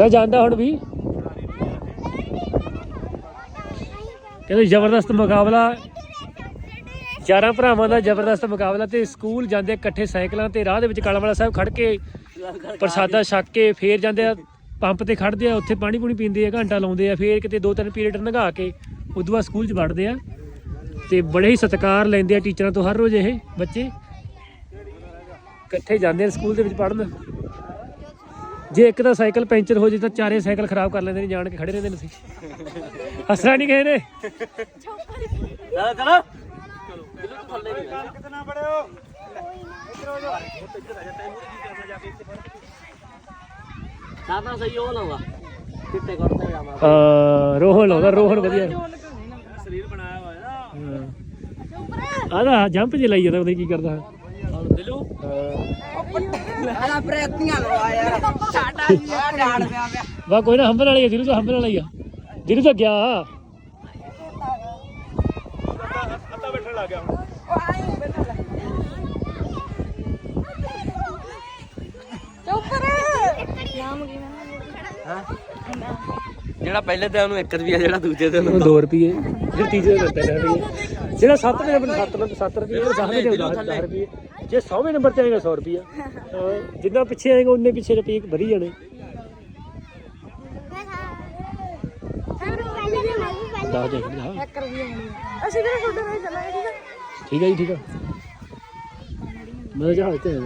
ਮੈਂ ਜਾਂਦਾ ਹੁਣ ਵੀ। ਕਹਿੰਦੇ ਜ਼ਬਰਦਸਤ ਮੁਕਾਬਲਾ। ਚਾਰਾਂ ਭਰਾਵਾਂ ਦਾ ਜ਼ਬਰਦਸਤ ਮੁਕਾਬਲਾ ਤੇ ਸਕੂਲ ਜਾਂਦੇ ਇਕੱਠੇ ਸਾਈਕਲਾਂ ਤੇ ਰਾਹ ਦੇ ਵਿੱਚ ਕਾਲਾਵਾਲਾ ਸਾਹਿਬ ਖੜ ਕੇ ਪ੍ਰਸਾਦਾ ਛੱਕ ਕੇ ਫੇਰ ਜਾਂਦੇ ਆ, ਪੰਪ ਤੇ ਖੜਦੇ ਆ, ਉੱਥੇ ਪਾਣੀ ਪੂਣੀ ਪੀਂਦੇ ਆ, ਘੰਟਾ ਲਾਉਂਦੇ ਆ, ਫੇਰ ਕਿਤੇ ਦੋ ਤਿੰਨ ਪੀਰੀਅਡ ਲੰਘਾ ਕੇ ਉਦੋਂ ਬਾਅਦ ਸਕੂਲ 'ਚ ਵੜਦੇ ਆ। ਤੇ ਬੜੇ ਹੀ ਸਤਿਕਾਰ ਲੈਂਦੇ ਆ ਟੀਚਰਾਂ ਤੋਂ ਹਰ ਰੋਜ਼ ਇਹ ਬੱਚੇ। ਇਕੱਠੇ ਜਾਂਦੇ ਆ ਸਕੂਲ ਦੇ ਵਿੱਚ ਪੜ੍ਹਨ। ਜੇ ਇੱਕ ਦਾ ਸਾਈਕਲ ਪੈਂਚਰ ਹੋ ਜੇ ਤਾਂ ਚਾਰੇ ਸਾਈਕਲ ਖਰਾਬ ਕਰ ਲੈਂਦੇ ਨੇ ਜਾਣ ਕੇ ਖੜੇ ਰਹਿੰਦੇ ਨੇ ਸੀ ਹੱਸਣਾ ਨਹੀਂ ਕਿਸੇ ਨੇ। ਚਲੋ ਚਲੋ। ਕਿਤਨਾ ਬੜਿਓ ਸਹੀ ਉਹ ਲਾਵਾ ਕਿੱਤੇ ਜਾਵਾਂ। ਰੋਹਨ ਲਾਉਂਦਾ ਰੋਹਨ ਵਧੀਆ। ਸਰੀਰ ਬਣਾਇਆ ਹੋਇਆ ਨਾ। ਆਦਾ ਜੰਪ ਜੇ ਲਾਈ ਜਾਂਦਾ ਉਹਦੇ ਕੀ ਕਰਦਾ। ਆਲਾ ਪ੍ਰੇਤੀਆਂ ਸਾਡਾ ਪਿਆ ਪਿਆ ਵਾ ਕੋਈ ਨਾ ਹੰਬਲ ਵਾਲੀ ਆ ਤਾਂ ਹੰਬਲ ਵਾਲੀ ਆ ਦਿਲੂ ਤਾਂ ਗਿਆ ਅੱਧਾ ਬੈਠਣ ਲੱਗ ਗਿਆ ਹੁਣ ਉਹ ਆਈ ਬੈਠਾ ਲੈ ਚੁੱਪ ਰੇ ਨਾਮ ਕੀ ਜਿਹੜਾ ਪਹਿਲੇ ਦਿਨ ਨੂੰ 1 ਰੁਪਿਆ ਜਿਹੜਾ ਦੂਜੇ ਦਿਨ ਉਹ 2 ਰੁਪਏ ਜਿਹੜਾ ਤੀਜੇ ਦਾ ਦਿੱਤਾ ਰੁਪਏ ਜਿਹੜਾ 7 ਨੰਬਰ 7 ਨੰਬਰ 7 ਰੁਪਏ ਉਹ 10 ਦੇ 10 ਰੁਪਏ ਜੇ 100ਵੇਂ ਨੰਬਰ ਤੇ ਆਏਗਾ 100 ਰੁਪਿਆ ਹਾਂ, ਜਿੰਨਾ ਪਿੱਛੇ ਆਏਗਾ ਉਨੇ ਪਿੱਛੇ ਰੁਪਏ ਵਧੀ ਜਾਣੇ। 10 ਦੇ ਹਾਂ ਕਰ ਵੀ ਆਉਣੀ ਅਸੀਂ ਵੀ ਤੁਹਾਡੇ ਨਾਲ ਚੱਲਾਂਗੇ ਠੀਕ ਠੀਕ ਹੈ ਜੀ ਠੀਕ ਹੈ ਮੈਂ ਜਹਾਜ਼ ਤੇ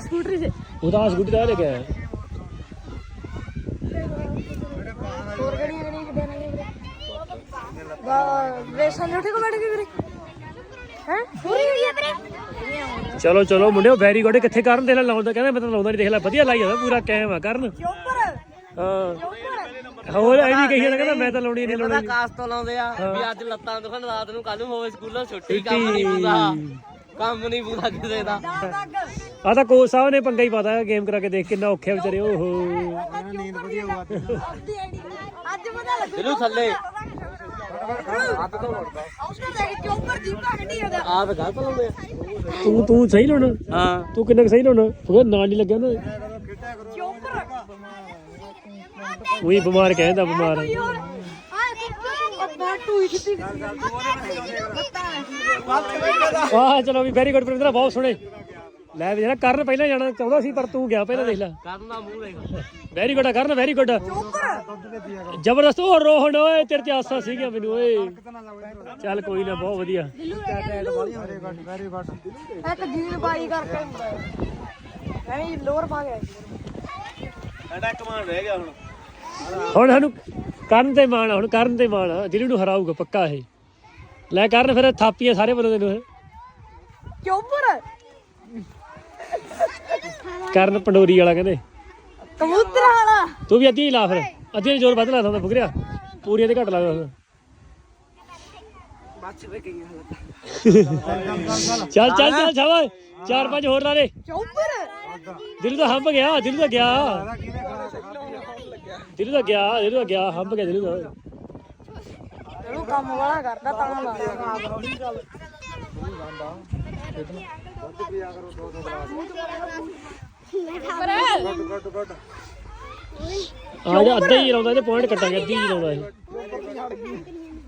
ਸਕੂਟਰੀ ਤੇ। ਉਹਦਾ ਸਕੂਟੀ ਦਾ ਲੈ ਕੇ ਆਇਆ ਹੋਰ ਗੱਡੀਆਂ ਗੱਡੀਆਂ ਕਿੱਦਾਂ ਨੇ ਵੀਰੇ ਵਾ ਵੇਸਾਂ ਦੇ ਉੱਠੇ ਕੋ ਬੈਠ ਗਏ ਵੀਰੇ? ਹੈ? ਪੂਰੀ ਗੱਡੀਆਂ ਵੀਰੇ? ਚਲੋ ਚਲੋ ਮੁੰਡਿਓ ਵੈਰੀ ਗੁੱਡ ਕਿੱਥੇ ਕਰਨ ਦੇ? ਲਾਉਂਦਾ ਕਹਿੰਦਾ ਮੈਂ ਤਾਂ ਲਾਉਂਦਾ ਨਹੀਂ ਦੇਖ ਲੈ ਵਧੀਆ ਲਾਈ ਜਾਂਦਾ ਪੂਰਾ ਕਾਇਮ ਆ ਕਰਨ। ਹਾਂ। ਹੋਰ ਐ ਵੀ ਕਹੀ ਜਾਂਦਾ ਕਹਿੰਦਾ ਮੈਂ ਤਾਂ ਲਾਉਣੀ ਨਹੀਂ ਲਾਉਣੀ ਕਾਸ ਤੋਂ ਲਾਉਂਦੇ ਆ ਵੀ ਅੱਜ ਲੱਤਾਂ ਦੁਖਣ ਰਾਤ ਨੂੰ ਕੱਲ ਨੂੰ ਹੋਵੇ ਸਕੂਲੋਂ ਛੁੱਟੀ। ਕੰਮ ਨਹੀਂ ਪੂਰਾ ਕੰਮ ਨਹੀਂ ਪੂਰਾ ਕਿਸੇ ਦਾ। ਆ ਤਾਂ ਕੋਚ ਸਾਹਿਬ ਨੇ ਪੰਗਾ ਹੀ ਪਾਤਾ ਗੇਮ ਕਰਾ ਕੇ ਦੇਖ ਕਿੰਨਾ ਔਖਿਆ ਵਿਚਾਰੇ ਓਹੋ। ਨੀਂਦ ਵਧੀਆ ਹੋਆ ਅੱਜ ਪਤਾ ਲੱਗੂ ਥੱਲੇ। ਆਪ ਗਲਤ ਲਾਉਂਦੇ ਆ ਤੂੰ ਤੂੰ ਸਹੀ ਲਾਉਣਾ? ਹਾਂ। ਤੂੰ ਕਿੰਨਾ ਕੁ ਸਹੀ ਲਾਉਣਾ? ਤੂੰ ਨਾਲ ਨਹੀਂ ਲੱਗਿਆ ਨਾ। ਉਹੀ ਬਿਮਾਰ ਕਹਿੰਦਾ ਬਿਮਾਰ। ਵਾਹ ਚਲੋ ਵੀ ਵੈਰੀ ਗੁੱਡ ਪ੍ਰਿੰਦਰ ਬਹੁਤ ਸੋਹਣੇ। ਲੈ ਵੀ ਜਿਹੜਾ ਕਰਨ ਪਹਿਲਾਂ ਜਾਣਾ ਚਾਹੁੰਦਾ ਸੀ ਪਰ ਤੂੰ ਗਿਆ ਪਹਿਲਾਂ ਦੇਖ ਲੈ। ਕਰਨ ਦਾ ਮੂੰਹ ਦੇਖ। Very good Karan very good ਜ਼ਬਰਦਸਤ ਉਹ ਰੋਹਣ ਓਏ ਤੇਰੇ ਤੇ ਆਸਾਂ ਸੀਗੀਆਂ ਮੈਨੂੰ ਓਏ। ਚੱਲ ਕੋਈ ਨਾ ਬਹੁਤ ਵਧੀਆ। ਇੱਕ ਜੀਨ ਬਾਈ ਕਰਕੇ ਨਹੀਂ ਲੋਅਰ ਪਾ ਗਿਆ ਸਾਡਾ ਕਮਾਂਡ ਰਹਿ ਗਿਆ ਹੁਣ। ਹੁਣ ਸਾਨੂੰ ਕਰਨ ਤੇ ਮਾਣ ਆ, ਹੁਣ ਕਰਨ ਤੇ ਮਾਣ ਆ, ਜਿਹਨੂੰ ਨੂੰ ਹਰਾਊਗਾ ਪੱਕਾ ਇਹ। ਲੈ ਕਰਨ ਫਿਰ ਥਾਪੀਆਂ ਸਾਰੇ ਬੰਦੇ ਨੂੰ। ਚੁੱਪਰ। ਕਰਨ ਪੰਡੋਰੀ ਵਾਲਾ ਕਹਿੰਦੇ। ਕਬੂਤਰ ਵਾਲਾ। ਤੂੰ ਵੀ ਅੱਧੀ ਹੀ ਲਾ ਫਿਰ। ਅੱਧੀ ਜ਼ੋਰ ਵੱਧ ਲਾਦਾ ਹੁੰਦਾ ਬੁਗਰਿਆ ਪੂਰੀਆਂ ਤੇ ਘੱਟ ਗਈਆਂ ਚੱਲ ਚੱਲ ਚੱਲ ਛਾਵਾ ਚਾਰ ਪੰਜ ਹੋਰ ਲਾ ਦੇ। ਚੁੱਪਰ। ਦਿਲ ਤਾਂ ਹੰਬ ਗਿਆ ਦਿਲ ਤਾਂ ਗਿਆ। ਦਿਲ ਤਾਂ ਗਿਆ ਦਿਲ ਤਾਂ ਗਿਆ ਹੰਬ ਗਿਆ ਦਿਲ ਤਾਂ। ਇਹਨੂੰ ਕੰਮ ਵਾਲਾ ਕਰਦਾ ਤਾਂ। ਲਾ ਆ ਜਾ ਅੱਧਾ ਹੀ ਲਾਉਂਦਾ ਤੇ ਪੁਆਇੰਟ ਕੱਟਾਂਗੇ ਅੱਧੀ ਹੀ ਲਾਉਂਦਾ ਇਹ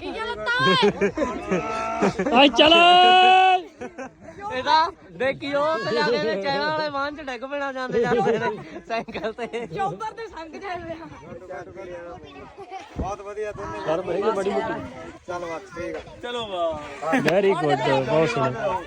ਕੀ ਚੱਲਦਾ ਆ ਚੱਲ ਇਹਦਾ ਦੇਖਿਓ ਤੇ ਜਾਣੇ ਨੇ ਚੈਨਾ ਵਾਲੇ ਵਾਹਨ ਚ ਡਿੱਗ ਪੈਣਾ ਜਾਂਦੇ ਜਾਂਦੇ ਨੇ ਸਾਈਕਲ ਤੇ ਚੁੱਪਰ ਤੇ ਸੰਗ ਚੱਲ ਰਿਹਾ ਬਹੁਤ ਵਧੀਆ ਦੋਨੇ ਮਰੀ ਬੜੀ ਮੋਟੀ ਚੱਲ ਬਸ ਠੀਕ ਚਲੋ ਵਾਹ ਵੈਰੀ ਗੁੱਡ ਬਹੁਤ ਸੋਹਣਾ